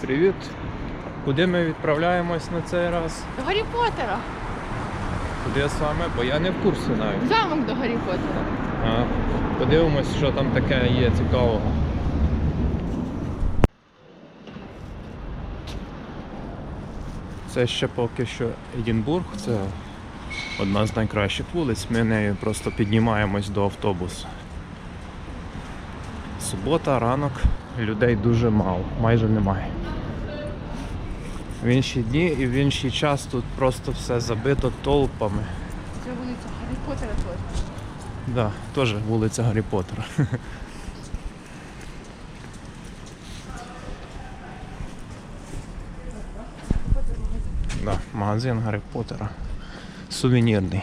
Привіт. Куди ми відправляємось на цей раз? До Гаррі Поттера. Куди саме? Бо я не в курсі навіть. Замок до Гаррі Поттера. А, подивимось, що там таке є цікавого. Це ще поки що Едінбург, це одна з найкращих вулиць. Ми нею просто піднімаємось до автобусу. Субота, ранок, людей дуже мало, майже немає. В інші дні і в інший час тут просто все забито толпами. Це вулиця Гаррі Поттера теж. Да, теж вулиця Гаррі Поттера. Да, магазин Гаррі Поттера. Сувенірний.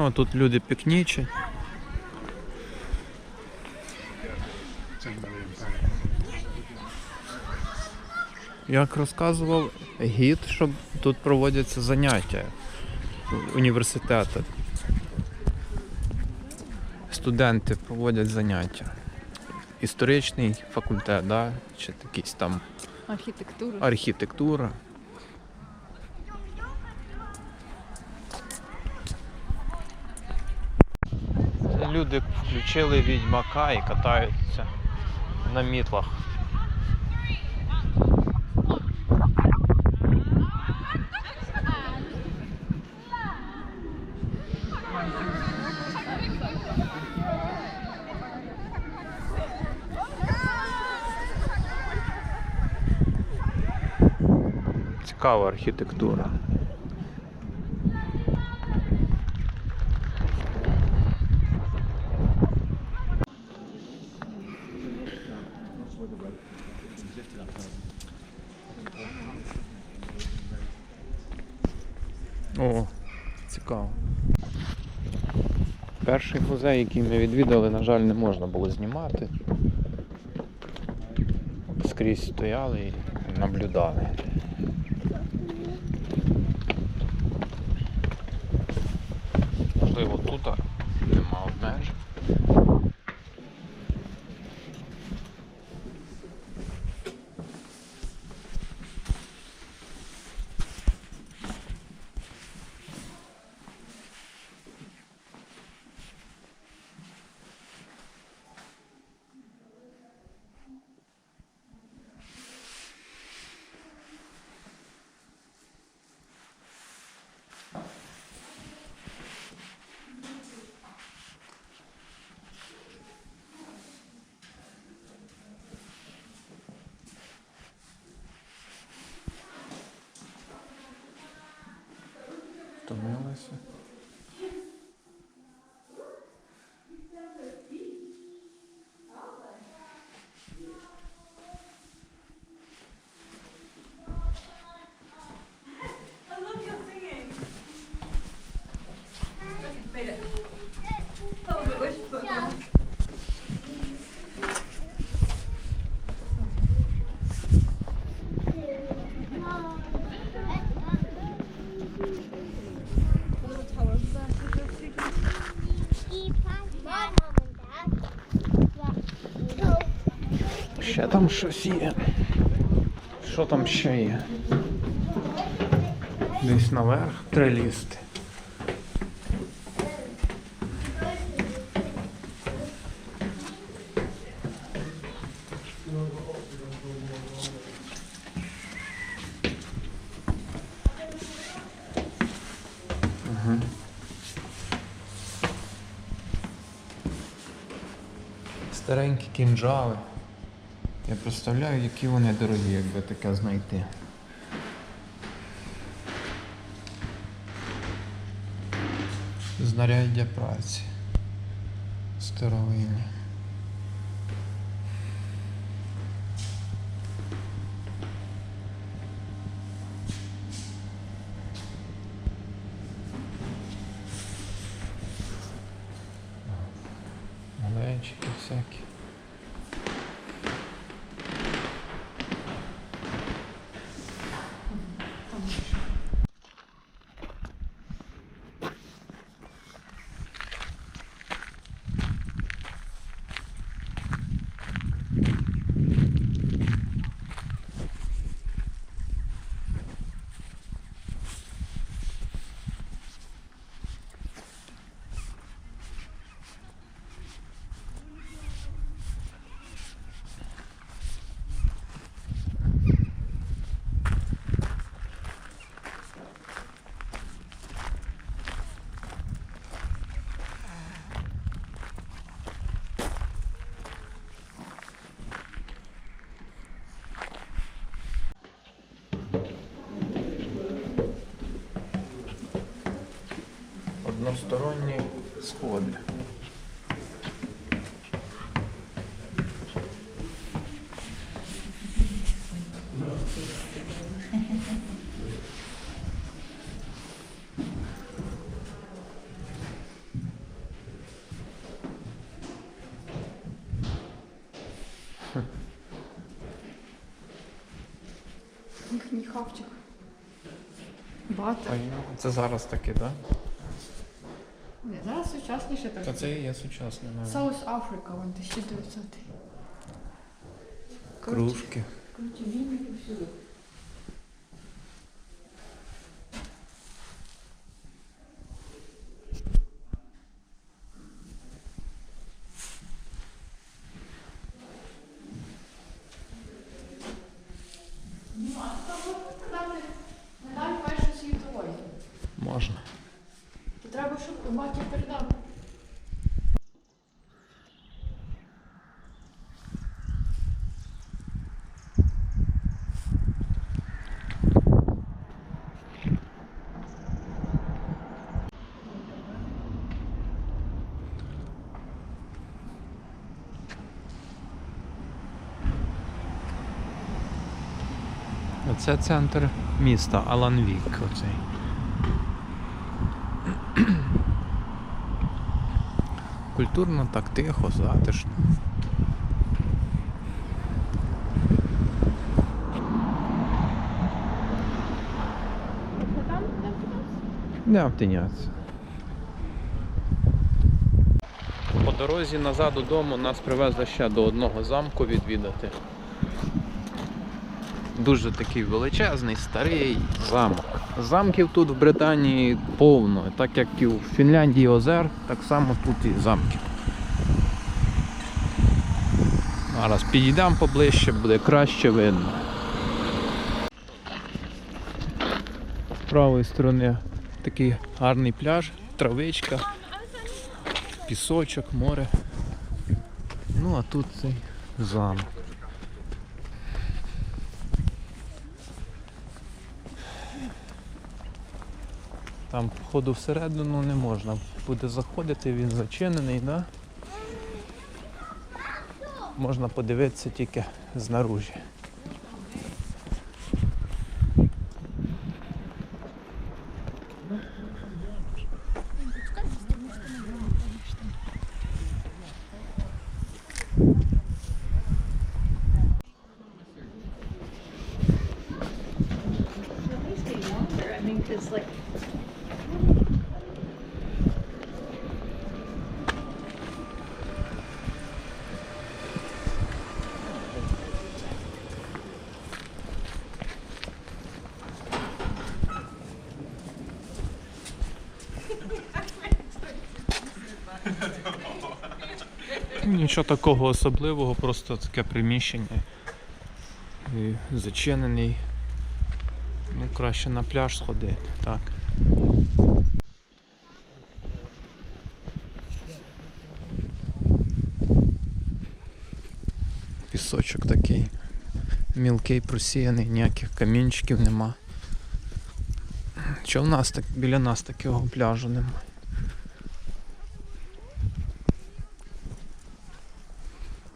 О, тут люди пікнічать. Як розказував гід, що тут проводяться заняття університету. Студенти проводять заняття. Історичний факультет, да? чи якийсь там Архітектура. архітектура. Це люди включили відьмака і катаються на мітлах. Цікава архітектура. О, цікаво. Перший музей, який ми відвідали, на жаль, не можна було знімати. Скрізь стояли і наблюдали. Yes. Ще там щось є. Що там ще є? Десь наверх треба лізти. Старенькі кінжали. Я представляю, які вони дорогі, якби таке знайти. Знаряддя праці. Старовинні. Глечики всякі. Односторонні сходи. Хавчик. Бата. Це зараз таке, так? Ні, зараз сучасніше так. Та це і є сучасне навіть. Саус Африка, вон 1900. Кружки. Круті війни всюди. Оце центр міста Аланвік. Оцей. Культурно, так тихо, затишно. Не обтинятися. По дорозі назад додому нас привезли ще до одного замку відвідати. Дуже такий величезний, старий замок. Замків тут в Британії повно. Так як і в Фінляндії озер, так само тут і замків. Зараз підійдемо поближче, буде краще видно. З правої сторони такий гарний пляж, травичка, пісочок, море. Ну а тут цей замок. Там входу всередину не можна буде заходити, він зачинений, да? Можна подивитися тільки знаружі. I mean, because like Нічого такого особливого, просто таке приміщення. І зачинений. Ну, краще на пляж сходити, так. Пісочок такий. Мілкий просіяний, ніяких камінчиків нема. Що в нас так біля нас такого пляжу немає?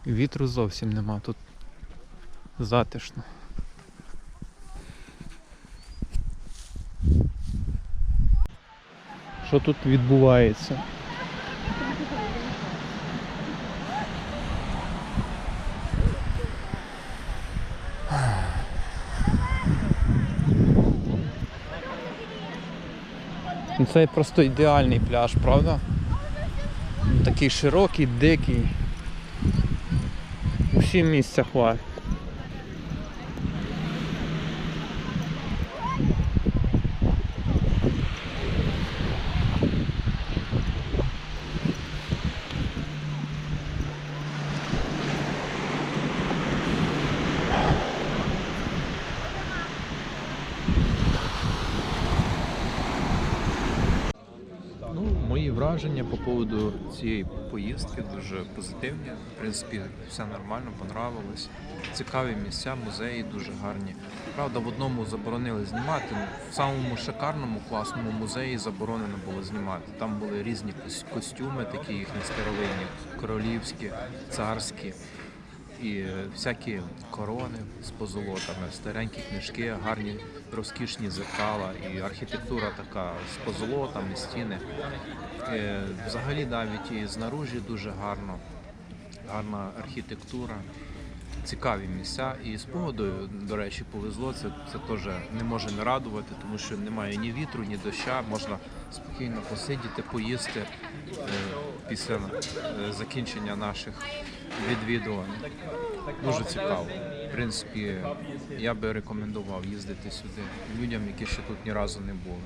Вітру зовсім нема, тут затишно. Що тут відбувається? Ну, Це просто ідеальний пляж, правда? Такий широкий, дикий. Місця хвалять. Ну, мої враження по поводу цієї поїздки дуже позитивні. В принципі, все нормально, понравилось. Цікаві місця, музеї дуже гарні. Правда, в одному заборонили знімати. В самому шикарному, класному музеї заборонено було знімати. Там були різні кос- костюми, такі їхні старовинні, королівські, царські. І всякі корони з позолотами, старенькі книжки, гарні розкішні зеркала, і архітектура така з позолотами, стіни. Е, Взагалі навіть і знаружі дуже гарно, гарна архітектура, цікаві місця. І з погодою, до речі, повезло. Це, це теж не може не радувати, тому що немає ні вітру, ні доща. Можна спокійно посидіти, поїсти е, після е, закінчення наших відвідувань. Дуже цікаво. В принципі, я би рекомендував їздити сюди людям, які ще тут ні разу не були.